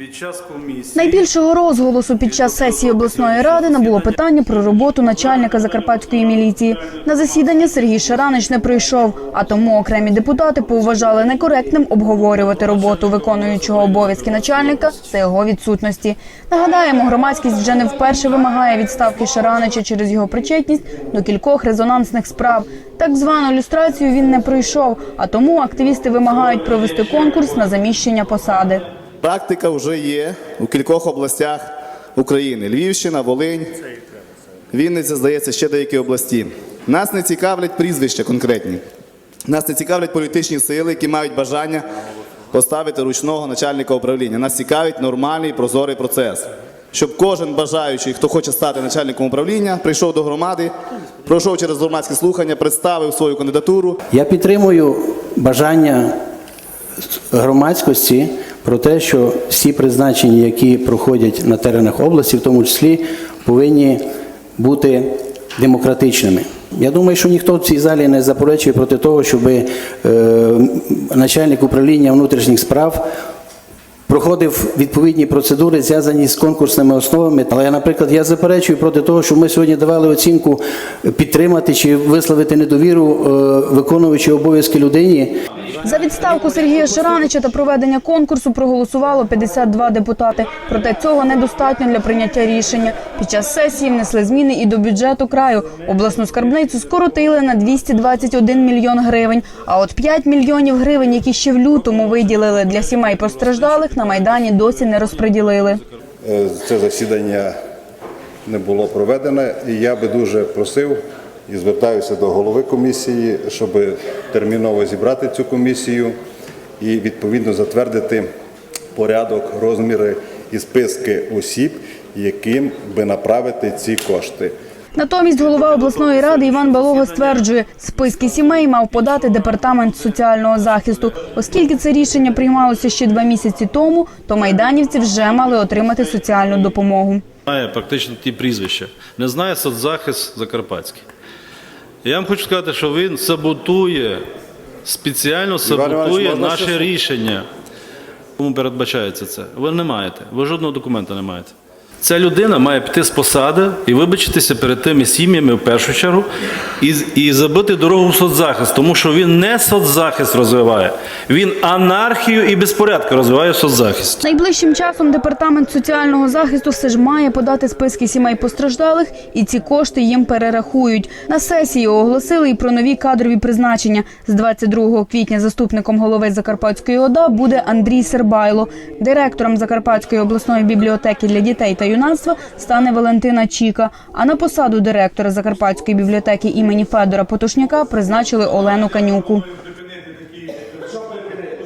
Під час комісії Найбільшого розголосу під час сесії обласної ради набуло питання про роботу начальника закарпатської міліції. На засідання Сергій Шаранич не прийшов, а тому окремі депутати поважали некоректним обговорювати роботу виконуючого обов'язки начальника за його відсутності. Нагадаємо, громадськість вже не вперше вимагає відставки Шаранича через його причетність до кількох резонансних справ. Так звану люстрацію він не пройшов, а тому активісти вимагають провести конкурс на заміщення посади. Практика вже є у кількох областях України: Львівщина, Волинь, Вінниця, здається, ще деякі області. Нас не цікавлять прізвища конкретні. Нас не цікавлять політичні сили, які мають бажання поставити ручного начальника управління. Нас цікавить нормальний прозорий процес. Щоб кожен бажаючий, хто хоче стати начальником управління, прийшов до громади, пройшов через громадські слухання, представив свою кандидатуру, Я підтримую бажання громадськості про те, що всі призначення, які проходять на теренах області, в тому числі, повинні бути демократичними. Я думаю, що ніхто в цій залі не заперечує проти того, щоб е, начальник управління внутрішніх справ проходив відповідні процедури, зв'язані з конкурсними основами. Але, наприклад, я заперечую проти того, щоб ми сьогодні давали оцінку підтримати чи висловити недовіру е, виконуючій обов'язки людині. За відставку Сергія Ширанича та проведення конкурсу проголосувало 52 депутати. Проте цього недостатньо для прийняття рішення. Під час сесії внесли зміни і до бюджету краю. Обласну скарбницю скоротили на 221 мільйон гривень. А от 5 мільйонів гривень, які ще в лютому виділили для сімей постраждалих, на майдані досі не розподілили. Е, це засідання не було проведене, і я би дуже просив і звертаюся до голови комісії, щоб терміново зібрати цю комісію і відповідно затвердити порядок, розміри і списки осіб, яким би направити ці кошти. Натомість голова обласної ради Іван Балога стверджує, списки сімей мав подати департамент соціального захисту. Оскільки це рішення приймалося ще два місяці тому, то майданівці вже мали отримати соціальну допомогу. Знає практично ті прізвища. Не знає соцзахист Закарпатський. Я вам хочу сказати, що він саботує, спеціально саботує наше рішення. Кому передбачається це? Ви не маєте. Ви жодного документа не маєте. Ця людина має піти з посади і вибачитися перед тими сім'ями в першу чергу і, і забити дорогу в соцзахист, тому що він не соцзахист розвиває, він анархію і безпорядки розвиває в соцзахисті. Найближчим часом департамент соціального захисту все ж має подати списки сімей постраждалих, і ці кошти їм перерахують. На сесії оголосили і про нові кадрові призначення. З 22 квітня заступником голови Закарпатської ОДА буде Андрій Сербайло. Директором Закарпатської обласної бібліотеки для дітей та юнацтва стане Валентина Чіка. А на посаду директора Закарпатської бібліотеки імені Федора Потушняка призначили Олену Канюку.